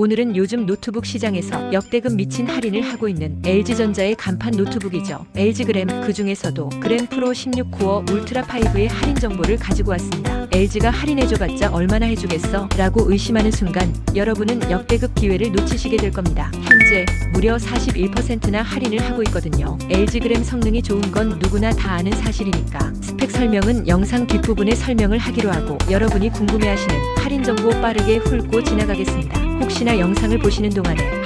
오늘은 요즘 노트북 시장에서 역대급 미친 할인을 하고 있는 LG전자의 간판 노트북이죠. LG 그램 그 중에서도 그램 프로 16 코어 울트라 5의 할인 정보를 가지고 왔습니다. LG가 할인해줘봤자 얼마나 해주겠어? 라고 의심하는 순간 여러분은 역대급 기회를 놓치시게 될 겁니다. 현재 무려 41%나 할인을 하고 있거든요. LG 그램 성능이 좋은 건 누구나 다 아는 사실이니까 스펙 설명은 영상 뒷부분에 설명을 하기로 하고 여러분이 궁금해하시는 할인 정보 빠르게 훑고 지나가겠습니다. 혹시나 영상을 보시는 동안에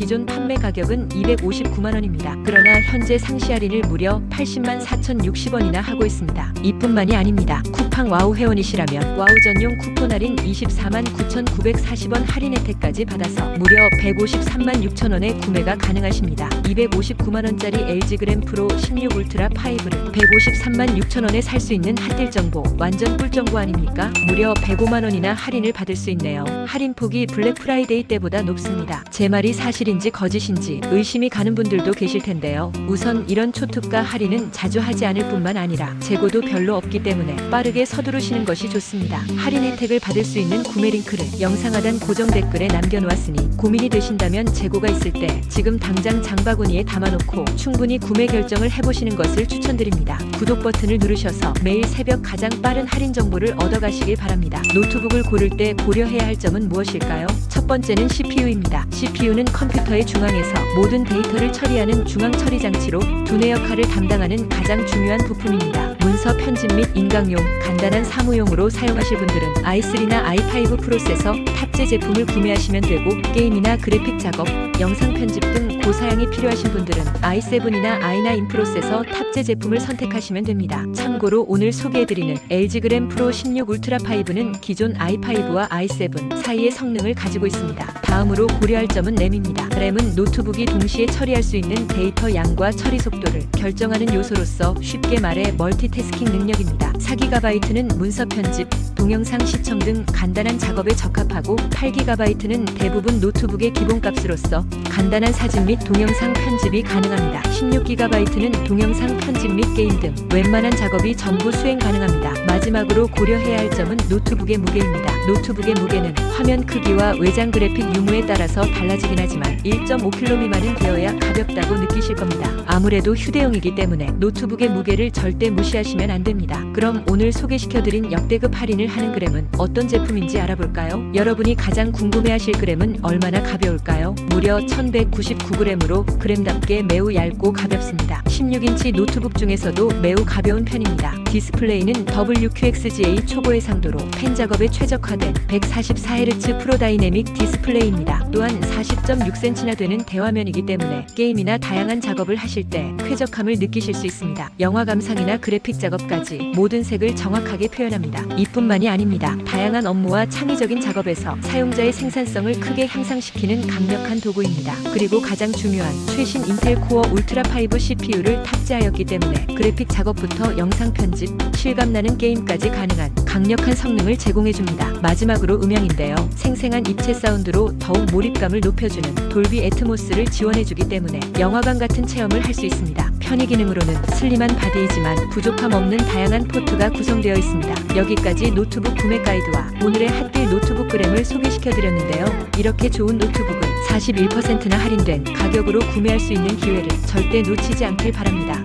기존 판매 가격은 259만 원입니다. 그러나 현재 상시 할인을 무려 80만 4,060원이나 하고 있습니다. 이뿐만이 아닙니다. 쿠팡 와우 회원이시라면 와우 전용 쿠폰 할인 24만 9,940원 할인 혜택까지 받아서 무려 153만 6천 원에 구매가 가능하십니다. 259만 원짜리 LG 그램 프로 16 울트라 5를 153만 6천 원에 살 수 있는 핫딜 정보 완전 꿀 정보 아닙니까? 무려 105만 원이나 할인을 받을 수 있네요. 할인 폭이 블랙 프라이데이 때보다 높습니다. 제 말이 사실 인지 거짓인지 의심이 가는 분들도 계실 텐데요. 우선 이런 초특가 할인은 자주 하지 않을 뿐만 아니라 재고도 별로 없기 때문에 빠르게 서두르시는 것이 좋습니다. 할인 혜택을 받을 수 있는 구매 링크를 영상 하단 고정 댓글에 남겨놓았으니 고민이 되신다면 재고가 있을 때 지금 당장 장바구니에 담아놓고 충분히 구매 결정을 해보시는 것을 추천드립니다. 구독 버튼을 누르셔서 매일 새벽 가장 빠른 할인 정보를 얻어가시길 바랍니다. 노트북을 고를 때 고려해야 할 점은 무엇일까요? 첫 번째는 CPU입니다. CPU는 컴퓨터의 중앙에서 모든 데이터를 처리하는 중앙 처리 장치로 두뇌 역할을 담당하는 가장 중요한 부품입니다. 문서 편집 및 인강용, 간단한 사무용으로 사용하실 분들은 i3나 i5 프로세서 탑재 제품을 구매하시면 되고 게임이나 그래픽 작업, 영상 편집 등 고사양이 필요하신 분들은 i7이나 i9 프로세서 탑재 제품을 선택하시면 됩니다. 참고로 오늘 소개해드리는 LG 그램 프로 16 울트라 5는 기존 i5와 i7 사이의 성능을 가지고 있습니다. 다음으로 고려할 점은 램입니다. 램은 노트북이 동시에 처리할 수 있는 데이터 양과 처리 속도를 결정하는 요소로서 쉽게 말해 멀티 태스킹 능력입니다. 4GB는 문서 편집, 동영상 시청 등 간단한 작업에 적합하고 8GB는 대부분 노트북의 기본값으로서 간단한 사진 및 동영상 편집이 가능합니다. 16GB는 동영상 편집 및 게임 등 웬만한 작업이 전부 수행 가능합니다. 마지막으로 고려해야 할 점은 노트북의 무게입니다. 노트북의 무게는 화면 크기와 외장 그래픽 유무에 따라서 달라지긴 하지만 1.5kg 미만은 되어야 가볍다고 느끼실 겁니다. 아무래도 휴대용이기 때문에 노트북의 무게를 절대 무시하시면 안 됩니다. 그럼 오늘 소개시켜드린 역대급 할인을 하는 그램은 어떤 제품인지 알아볼까요? 여러분이 가장 궁금해하실 그램은 얼마나 가벼울까요? 무려 1199g으로 그램답게 매우 얇고 가볍습니다. 16인치 노트북 중에서도 매우 가벼운 편입니다. 디스플레이는 WQXGA 초고해 상도로 펜 작업에 최적화된 144Hz 프로다이내믹 디스플레이입니다. 또한 40.6cm나 되는 대화면이기 때문에 게임이나 다양한 작업을 하실 때 쾌적함을 느끼실 수 있습니다. 영화 감상이나 그래픽 작업까지 모든 색을 정확하게 표현합니다. 이뿐만이 아닙니다. 다양한 업무와 창의적인 작업에서 사용자의 생산성을 크게 향상시키는 강력한 도구입니다. 그리고 가장 중요한 최신 인텔 코어 울트라 5 CPU를 탑재하였기 때문에 그래픽 작업부터 영상 편집, 실감나는 게임까지 가능한 강력한 성능을 제공해줍니다. 마지막으로 음향인데요. 생생한 입체 사운드로 더욱 몰입감을 높여주는 돌비 애트모스를 지원해주기 때문에 영화관 같은 체험을 할 수 있습니다. 편의 기능으로는 슬림한 바디이지만 부족함 없는 다양한 포트가 구성되어 있습니다. 여기까지 노트북 구매 가이드와 오늘의 핫딜 노트북 그램을 소개시켜드렸는데요. 이렇게 좋은 노트북은 41%나 할인된 가격으로 구매할 수 있는 기회를 절대 놓치지 않길 바랍니다.